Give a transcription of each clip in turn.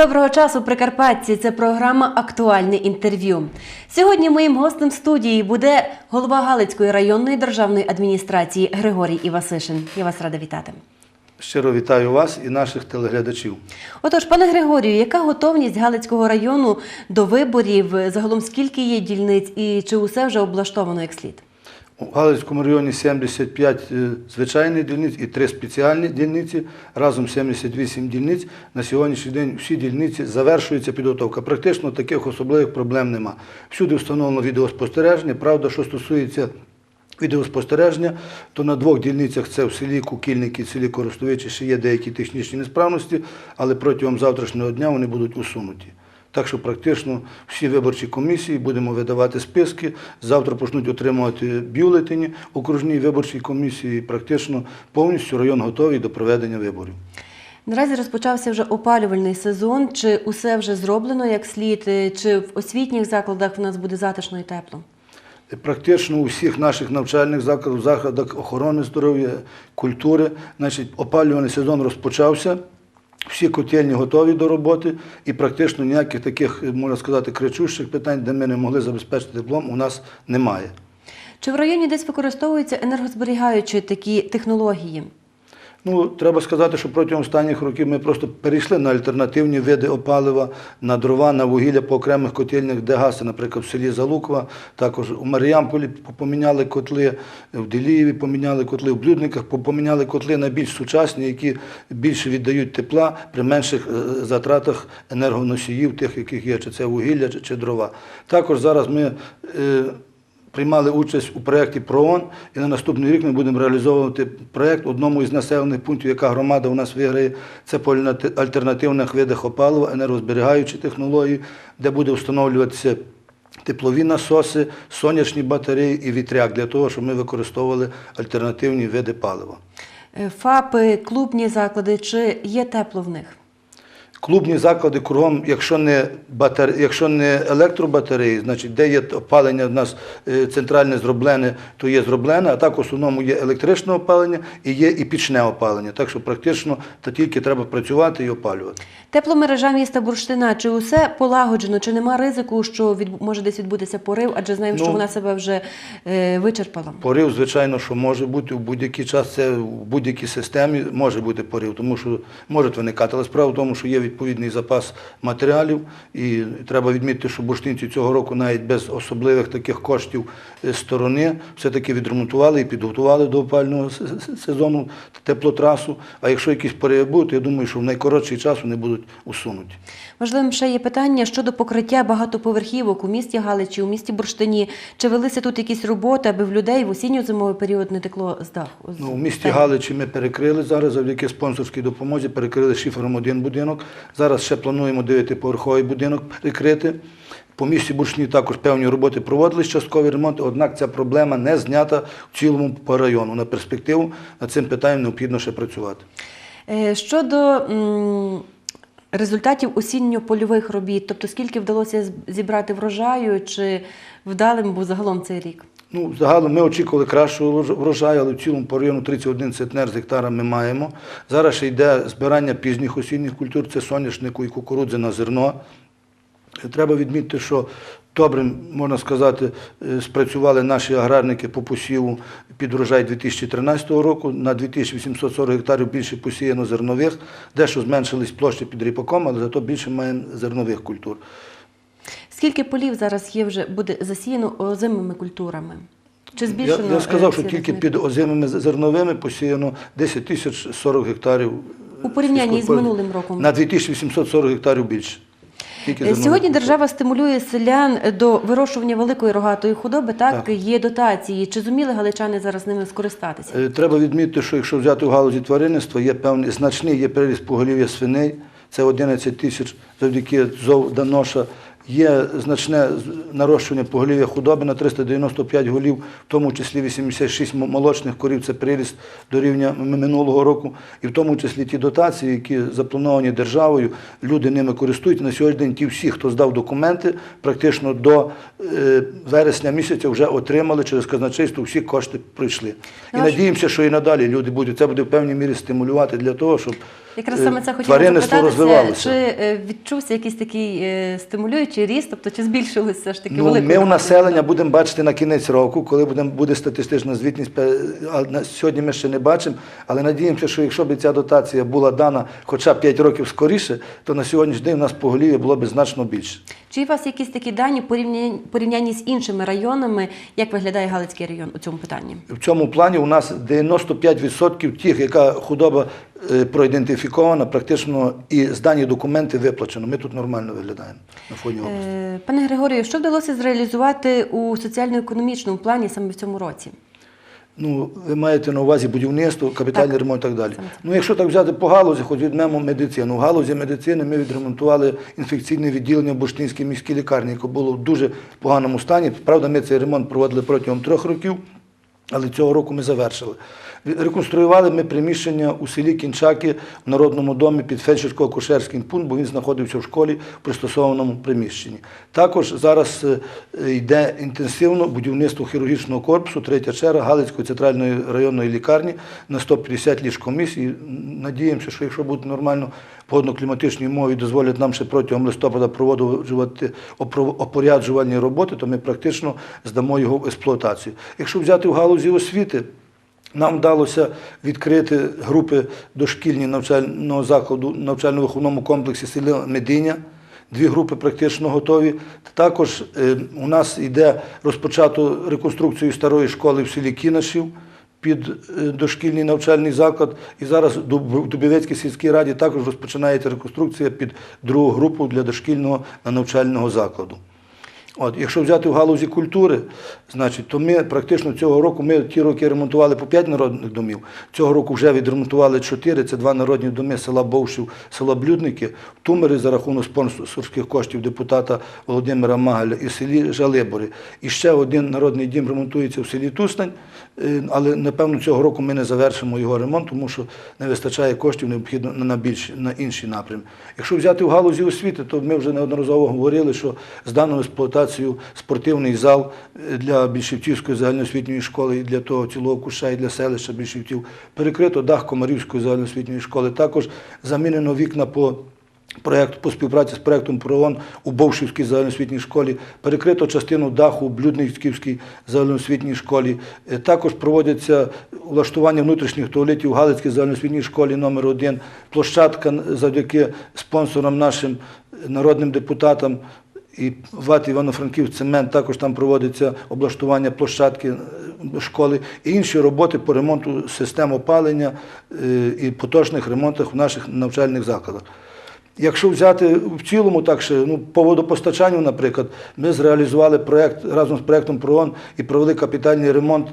Доброго часу, Прикарпатці. Це програма Актуальне інтерв'ю. Сьогодні моїм гостем студії буде голова Галицької районної державної адміністрації Григорій Івасишин. Я вас рада вітати. Щиро вітаю вас і наших телеглядачів. Отож, пане Григорію, яка готовність Галицького району до виборів? Загалом скільки є дільниць і чи усе вже облаштовано як слід? У Галицькому районі 75 е, звичайних дільниць і 3 спеціальні дільниці, разом 78 дільниць. На сьогоднішній день всі дільниці завершується підготовка. Практично таких особливих проблем нема. Всюди встановлено відеоспостереження. Правда, що стосується відеоспостереження, то на двох дільницях це в селі Кукільники, в селі Коростовичі ще є деякі технічні несправності, але протягом завтрашнього дня вони будуть усунуті. Так що практично всі виборчі комісії будемо видавати списки. Завтра почнуть отримувати бюлетені окружній виборчій комісії. Практично повністю район готовий до проведення виборів. Наразі розпочався вже опалювальний сезон. Чи усе вже зроблено як слід? Чи в освітніх закладах в нас буде затишно і тепло? Практично у всіх наших навчальних закладах, закладах охорони здоров'я, культури, значить, опалювальний сезон розпочався. Всі котельні готові до роботи, і практично ніяких таких, можна сказати, кричущих питань, де ми не могли забезпечити теплом, у нас немає. Чи в районі десь використовуються енергозберігаючі такі технології? Ну, треба сказати, що протягом останніх років ми просто перейшли на альтернативні види опалива, на дрова, на вугілля по окремих котельнях, де гаси, наприклад, в селі Залуква, також у Маріамполі поміняли котли, в Делієві поміняли котли, в Блюдниках поміняли котли на більш сучасні, які більше віддають тепла при менших е, затратах енергоносіїв, тих, яких є, чи це вугілля, чи, чи дрова. Також зараз ми. Приймали участь у проєкті ПРООН, і на наступний рік ми будемо реалізовувати проєкт одному із населених пунктів, яка громада у нас виграє, це по альтернативних видах опалива, енергозберігаючі технології, де буде встановлюватися теплові насоси, сонячні батареї і вітряк для того, щоб ми використовували альтернативні види палива. Е, ФАПи, клубні заклади, чи є тепло в них? Клубні заклади кругом, якщо не, батар... якщо не електробатареї, значить де є опалення в нас е, центральне зроблене, то є зроблене, а так в основному є електричне опалення і є і пічне опалення. Так що практично та тільки треба працювати і опалювати. Тепломережа міста Бурштина, чи усе полагоджено, чи нема ризику, що від... може десь відбутися порив, адже знаємо, що Ну, вона себе вже е, вичерпала? Порив, звичайно, що може бути в будь-який час, це в будь-якій системі може бути порив, тому що можуть виникати. Але справа в тому, що є відповідний запас матеріалів, і треба відмітити, що бурштинці цього року навіть без особливих таких коштів сторони все-таки відремонтували і підготували до опального сезону теплотрасу. А якщо якісь пориви будуть, я думаю, що в найкоротший час вони будуть усунуті. Важливим ще є питання щодо покриття багатоповерхівок у місті Галичі, у місті Бурштині. Чи велися тут якісь роботи, аби в людей в осінньо-зимовий період не текло з даху? Ну, в місті? Галичі ми перекрили зараз завдяки спонсорській допомозі, перекрили шифером один будинок. Зараз ще плануємо дев'ятиповерховий будинок перекрити. По місті Буршні також певні роботи проводились, часткові ремонти, однак ця проблема не знята в цілому по району. На перспективу над цим питанням необхідно ще працювати. Е, Щодо результатів осінньо-польових робіт, тобто скільки вдалося зібрати врожаю, чи вдалим був загалом цей рік? Ну, загалом ми очікували кращого врожаю, але в цілому по району 31 центнер з гектара ми маємо. Зараз ще йде збирання пізніх осінніх культур, це соняшнику і кукурудзи на зерно. Треба відмітити, що добре, можна сказати, е, спрацювали наші аграрники по посіву під урожай 2013 року. На 2840 гектарів більше посіяно зернових, дещо зменшились площі під ріпаком, але зато більше маємо зернових культур. Скільки полів зараз є вже буде засіяно озимими культурами? Чи збільшено? я е, сказав, що тільки під озимими зерновими посіяно 10 тисяч 40 гектарів. У порівнянні з минулим роком. На 2840 гектарів більше. Тільки Е, Сьогодні держава стимулює селян до вирощування великої рогатої худоби. Так, Так. є дотації. Чи зуміли галичани зараз ними скористатися? Е, Треба відмітити, що якщо взяти в галузі тваринництва, є певний значний є приріст поголів'я свиней, це 11 тисяч завдяки ЗОВ Даноша. Є значне нарощування поголів'я худоби на 395 голів, в тому числі 86 м- молочних корів, це приріст до рівня минулого року. І в тому числі ті дотації, які заплановані державою, люди ними користуються. На сьогодні день ті всі, хто здав документи, практично до е, вересня місяця вже отримали через казначейство, всі кошти пройшли. І надіємося, що і надалі люди будуть. Це буде в певній мірі стимулювати для того, щоб Якраз е, саме це хотіла розвивалося. чи е, відчувся якийсь такий е, стимулюючий ріст, тобто чи збільшилося все ж таки Ну, велике? ми у населення будемо бачити на кінець року, коли будемо, буде статистична звітність. сьогодні ми ще не бачимо, але надіємося, що якщо б ця дотація була дана хоча б 5 років скоріше, то на сьогоднішній день у нас поголів'я було б значно більше. Чи у вас якісь такі дані порівнянні, порівнянні з іншими районами, як виглядає Галицький район у цьому питанні? В цьому плані у нас 95% тих, яка худоба е, проідентифікована, практично і здані документи виплачено. Ми тут нормально виглядаємо на фоні області. Е, Пане Григорію, що вдалося зреалізувати у соціально-економічному плані саме в цьому році? Ну, ви маєте на увазі будівництво, капітальний Так. ремонт і так далі. Ну, якщо так взяти по галузі, хоч відмемо медицину. В галузі медицини ми відремонтували інфекційне відділення в Буштинській міській лікарні, яке було в дуже поганому стані. Правда, ми цей ремонт проводили протягом трьох років, але цього року ми завершили. Реконструювали ми приміщення у селі Кінчаки в Народному домі під фельдшерсько-акушерським пункт, бо він знаходився в школі в пристосованому приміщенні. Також зараз е, йде інтенсивно будівництво хірургічного корпусу, третя черга Галицької центральної районної лікарні на 150 ліж комісії. Надіємося, що якщо будуть нормально погодно-кліматичні умови дозволять нам ще протягом листопада проводити опоряджувальні роботи, то ми практично здамо його в експлуатацію. Якщо взяти в галузі освіти, нам вдалося відкрити групи дошкільні навчального закладу навчально-виховному комплексі села Мединя. Дві групи практично готові. Також е, у нас йде розпочато реконструкцію старої школи в селі Кінашів під е, дошкільний навчальний заклад. І зараз в Дуб- в Дубівецькій сільській раді також розпочинається реконструкція під другу групу для дошкільного навчального закладу. От, якщо взяти в галузі культури, значить, то ми практично цього року, ми ті роки ремонтували по 5 народних домів. Цього року вже відремонтували 4, це два народні доми села Бовшів, села Блюдники, в Тумери за рахунок спонсорських коштів депутата Володимира Магаля і в селі Жалибори. І ще один народний дім ремонтується в селі Тустань, е, але напевно цього року ми не завершимо його ремонт, тому що не вистачає коштів необхідно на, більш, на інші напрями. Якщо взяти в галузі освіти, то ми вже неодноразово говорили, що здано в експлуатацію спортивний зал е, для Більшівцівської загальноосвітньої школи і для того цілого куша, і для селища Більшівців. Перекрито дах Комарівської загальноосвітньої школи. Також замінено вікна по проєкту по співпраці з проєктом ПРООН у Бовшівській загальноосвітній школі, перекрито частину даху у Блюдниківській загальноосвітній школі. Е, Також проводяться влаштування внутрішніх туалетів у Галицькій загальноосвітній школі номер 1 Площадка завдяки спонсорам нашим е, народним депутатам і ВАТ Івано-Франків цемент також там проводиться облаштування площадки е, школи і інші роботи по ремонту систем опалення е, і поточних ремонтах в наших навчальних закладах. Якщо взяти в цілому, так ще ну по водопостачанню, наприклад, ми зреалізували проект разом з проектом ПРООН і провели капітальний ремонт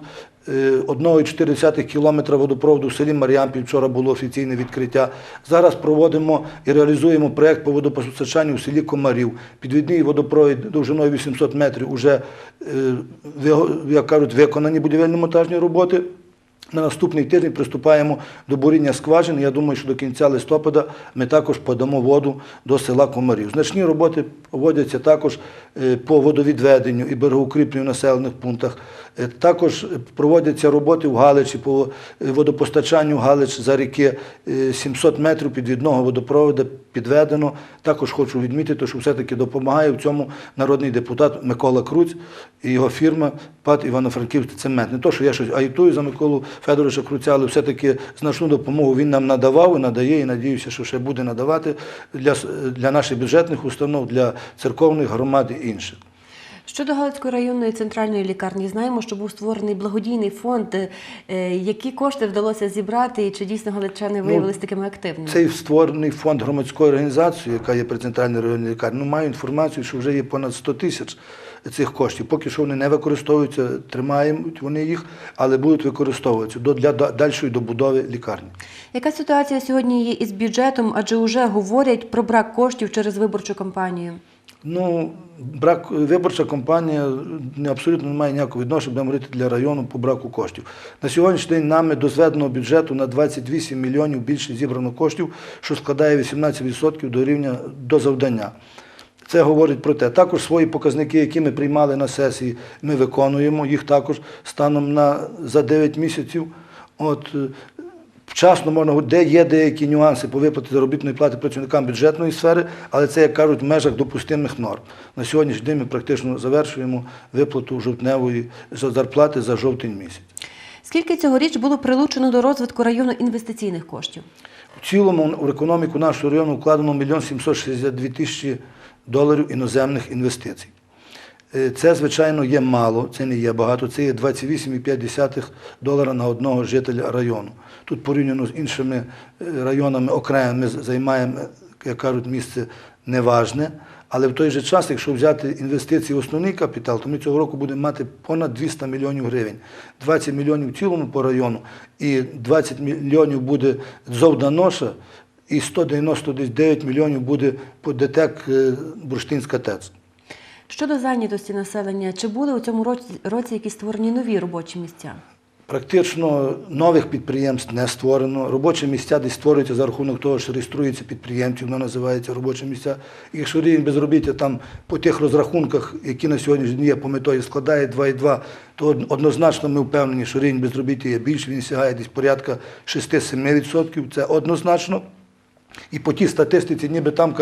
1,4 кілометра водопроводу в селі Маріампіль. Вчора було офіційне відкриття. Зараз проводимо і реалізуємо проект по водопостачанню в селі Комарів. Підвідний водопровід довжиною 800 метрів уже, е, як кажуть, виконані будівельно-монтажні роботи. На наступний тиждень приступаємо до буріння скважин. Я думаю, що до кінця листопада ми також подамо воду до села Комарів. Значні роботи проводяться також е, по водовідведенню і берегоукріпленню населених пунктах. Е, Також проводяться роботи в Галичі по е, водопостачанню Галич за ріки Е, 700 метрів підвідного водопроводу підведено. Також хочу відмітити, що все-таки допомагає в цьому народний депутат Микола Круць і його фірма ПАТ Івано-Франківський цемент. Не то, що я щось агітую за Миколу Федоровича Круця, але все-таки значну допомогу він нам надавав і надає, і надіюся, що ще буде надавати для, для наших бюджетних установ, для церковних громад і інших. Щодо Галицької районної центральної лікарні, знаємо, що був створений благодійний фонд. Е, Які кошти вдалося зібрати, і чи дійсно галичани виявилися такими активними? Цей створений фонд громадської організації, яка є при центральній районній лікарні, ну, маю інформацію, що вже є понад 100 тисяч цих коштів. Поки що вони не використовуються, тримають вони їх, але будуть використовуватися до, для да- дальшої добудови лікарні. Яка ситуація сьогодні є із бюджетом, адже вже говорять про брак коштів через виборчу кампанію? Ну, брак виборча кампанія не абсолютно не має ніякого відношення, будемо говорити для району по браку коштів. На сьогоднішній день нами до зведеного бюджету на 28 мільйонів більше зібрано коштів, що складає 18% до рівня до завдання. Це говорить про те. Також свої показники, які ми приймали на сесії, ми виконуємо їх також станом на за 9 місяців. От Вчасно можна говорити, де є деякі нюанси по виплаті заробітної плати працівникам бюджетної сфери, але це, як кажуть, в межах допустимих норм. На сьогоднішній день ми практично завершуємо виплату жовтневої зарплати за жовтень місяць. Скільки цьогоріч було прилучено до розвитку району інвестиційних коштів? В цілому в економіку нашого району вкладено 1 762 тисячі доларів іноземних інвестицій. Е, Це, звичайно, є мало, це не є багато, це є 28,5 долара на одного жителя району. Тут порівняно з іншими е, районами окремо ми займаємо, як кажуть, місце неважне. Але в той же час, якщо взяти інвестиції в основний капітал, то ми цього року будемо мати понад 200 мільйонів гривень. 20 мільйонів в цілому по району, і 20 мільйонів буде зовна ноша, і 199 мільйонів буде по ДТЕК е, Бурштинська ТЕЦ. Щодо зайнятості населення, чи були у цьому році, році якісь створені нові робочі місця? Практично нових підприємств не створено. Робочі місця десь створюються за рахунок того, що реєструються підприємці, воно називається робочі місця. Якщо рівень безробіття там по тих розрахунках, які на сьогоднішній день є по метої, складає 2,2, то однозначно ми впевнені, що рівень безробіття є більший, він сягає десь порядка 6-7%. Це однозначно. І по тій статистиці, ніби там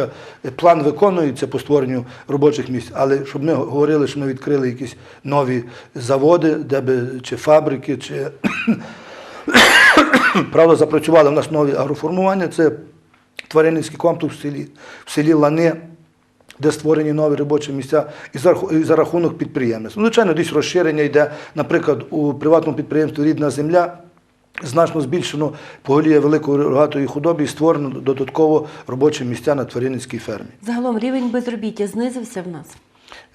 план виконується по створенню робочих місць, але щоб ми говорили, що ми відкрили якісь нові заводи, де би чи фабрики, чи правда запрацювали в нас нові агроформування, це тваринницький комплекс в селі, в селі Лани, де створені нові робочі місця, і за, рахунок підприємництва. Звичайно, десь розширення йде, наприклад, у приватному підприємстві Рідна земля. Значно збільшено поголів'я великої рогатої худоби і створено додатково робочі місця на тваринницькій фермі. Загалом рівень безробіття знизився в нас.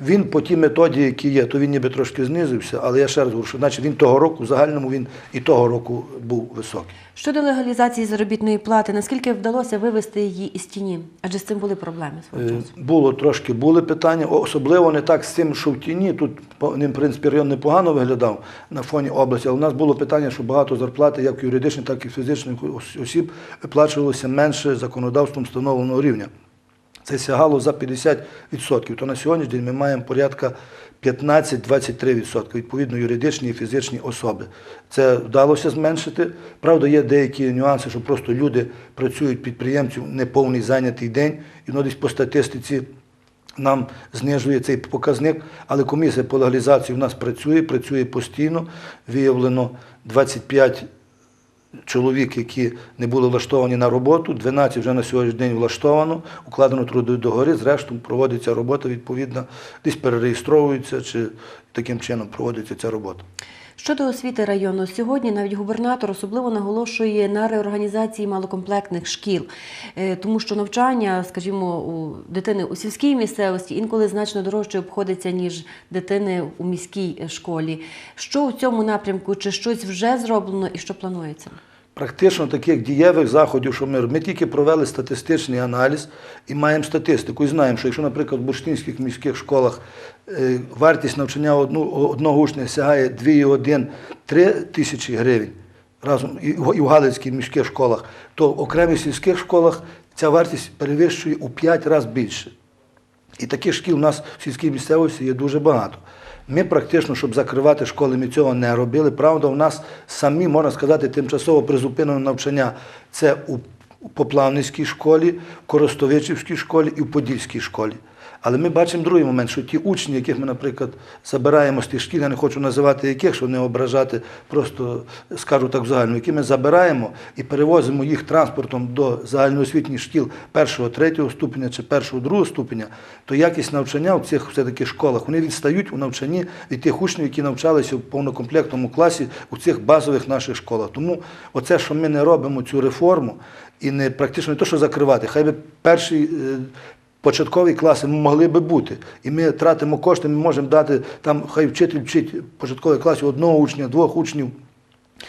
Він по тій методі, які є, то він ніби трошки знизився, але я ще раз говорю, що значить він того року, в загальному він і того року був високий. Щодо легалізації заробітної плати, наскільки вдалося вивести її із тіні? Адже з цим були проблеми свого Е, часу. Було трошки були питання, особливо не так з цим, що в тіні. Тут ним, в принципі, район непогано виглядав на фоні області, але у нас було питання, що багато зарплати, як юридичних, так і фізичних осіб, виплачувалося менше законодавством встановленого рівня. Це сягало за 50%. То на сьогоднішній день ми маємо порядка 15-23%, відповідно, юридичні і фізичні особи. Це вдалося зменшити. Правда, є деякі нюанси, що просто люди працюють підприємців неповний зайнятий день, і воно десь по статистиці нам знижує цей показник, але комісія по легалізації в нас працює, працює постійно. Виявлено 25 чоловік, які не були влаштовані на роботу, 12 вже на сьогоднішній день влаштовано, укладено трудові договори, зрештою проводиться робота відповідно, десь перереєстровуються чи таким чином проводиться ця робота. Щодо освіти району, сьогодні навіть губернатор особливо наголошує на реорганізації малокомплектних шкіл, Е, тому що навчання, скажімо, у дитини у сільській місцевості інколи значно дорожче обходиться, ніж дитини у міській школі. Що у цьому напрямку, чи щось вже зроблено і що планується? Практично таких дієвих заходів, що ми ми тільки провели статистичний аналіз і маємо статистику. І знаємо, що якщо, наприклад, в бурштинських міських школах е, вартість навчання одного учня сягає 2,1-3 тисячі гривень разом і в галицьких міських школах, то в окремих сільських школах ця вартість перевищує у 5 разів більше. І таких шкіл у нас в сільській місцевості є дуже багато. Ми практично, щоб закривати школи, ми цього не робили. Правда, у нас самі, можна сказати, тимчасово призупинено навчання. Це у Поплавницькій школі, Коростовичівській школі і в Подільській школі. Але ми бачимо другий момент, що ті учні, яких ми, наприклад, забираємо з тих шкіл, я не хочу називати яких, щоб не ображати, просто скажу так в загальному, які ми забираємо і перевозимо їх транспортом до загальноосвітніх шкіл першого, третього ступеня чи першого, другого ступеня, то якість навчання в цих все-таки школах вони відстають у навчанні від тих учнів, які навчалися в повнокомплектному класі у цих базових наших школах. Тому оце, що ми не робимо цю реформу і не практично не то, що закривати, хай би перший. Початкові класи могли би бути. І ми тратимо кошти, ми можемо дати, там хай вчитель вчить початковий класі одного учня, двох учнів.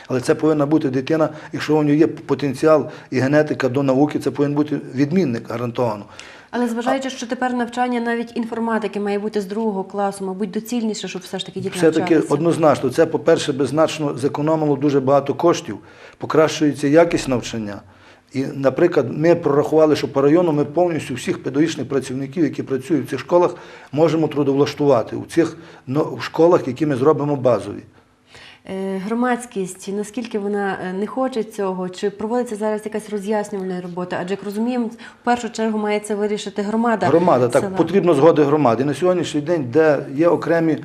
Але це повинна бути дитина, якщо у нього є потенціал і генетика до науки, це повинен бути відмінник гарантовано. Але зважаючи, що тепер навчання навіть інформатики має бути з другого класу, мабуть, доцільніше, щоб все ж таки діти Все-таки однозначно, це, по-перше, беззначно зекономило дуже багато коштів, покращується якість навчання. І, наприклад, ми прорахували, що по району ми повністю всіх педагогічних працівників, які працюють в цих школах, можемо трудовлаштувати у цих ну, школах, які ми зробимо базові. Е, Громадськість, наскільки вона е, не хоче цього, чи проводиться зараз якась роз'яснювальна робота? Адже як розуміємо, в першу чергу має це вирішити громада. Громада, так, потрібно згоди громади. На сьогоднішній день, де є окремі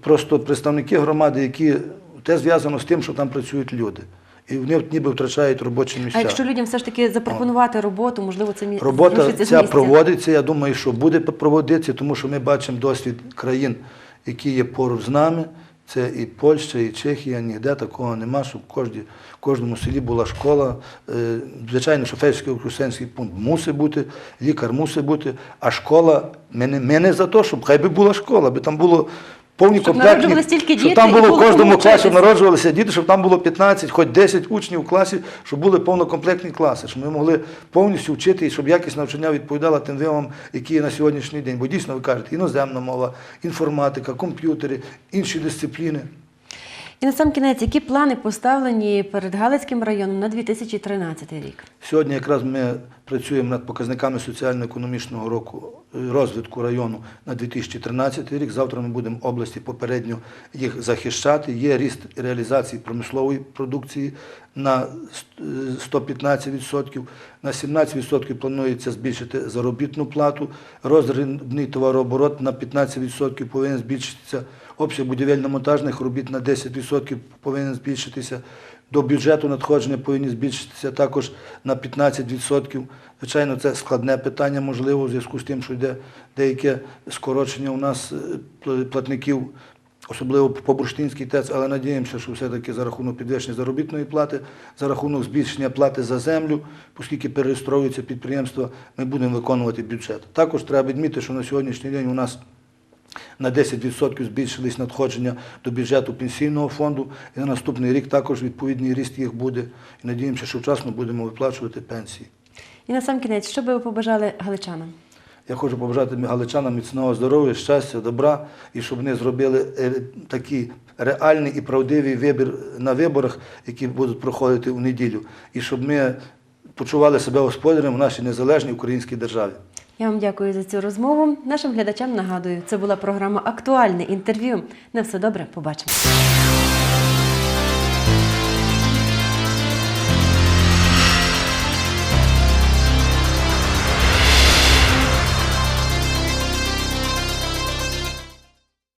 просто представники громади, які те зв'язано з тим, що там працюють люди. І вони ніби втрачають робочі місця. А якщо людям все ж таки запропонувати роботу, можливо, це мі- Робота ця проводиться. Я думаю, що буде проводитися, тому що ми бачимо досвід країн, які є поруч з нами. Це і Польща, і Чехія, ніде такого нема, щоб в в кожному селі була школа. Е, Звичайно, що фельдшерський крусенський пункт мусить бути, лікар мусить бути, а школа, ми не, ми не за те, щоб хай би була школа, аби там було повні комплектні, щоб там було в кожному класі народжувалися діти, щоб там було 15, хоч 10 учнів у класі, щоб були повнокомплектні класи, щоб ми могли повністю вчити і щоб якість навчання відповідала тим вимогам, які є на сьогоднішній день. Бо дійсно ви кажете, іноземна мова, інформатика, комп'ютери, інші дисципліни. І на сам кінець, які плани поставлені перед Галицьким районом на 2013 рік? Сьогодні якраз ми працюємо над показниками соціально-економічного року е, розвитку району на 2013 рік. Завтра ми будемо області попередньо їх захищати. Є ріст реалізації промислової продукції на е, 115%. На 17% планується збільшити заробітну плату. Роздрібний товарооборот на 15% повинен збільшитися. Обсяг будівельно-монтажних робіт на 10% повинен збільшитися. До бюджету надходження повинні збільшитися також на 15%. Звичайно, це складне питання, можливо, у зв'язку з тим, що йде деяке скорочення у нас е, платників, особливо по бурштинській ТЕЦ, але надіємося, що все-таки за рахунок підвищення заробітної плати, за рахунок збільшення плати за землю, оскільки перереєстровується підприємство, ми будемо виконувати бюджет. Також треба відмітити, що на сьогоднішній день у нас на 10% збільшились надходження до бюджету пенсійного фонду. І на наступний рік також відповідний ріст їх буде. І надіємося, що вчасно будемо виплачувати пенсії. І на сам кінець, що би ви побажали галичанам? Я хочу побажати галичанам міцного здоров'я, щастя, добра і щоб вони зробили е, такий реальний і правдивий вибір на виборах, які будуть проходити у неділю. І щоб ми почували себе господарем в нашій незалежній українській державі. Я вам дякую за цю розмову. Нашим глядачам нагадую, це була програма Актуальне інтерв'ю. На все добре, побачимо.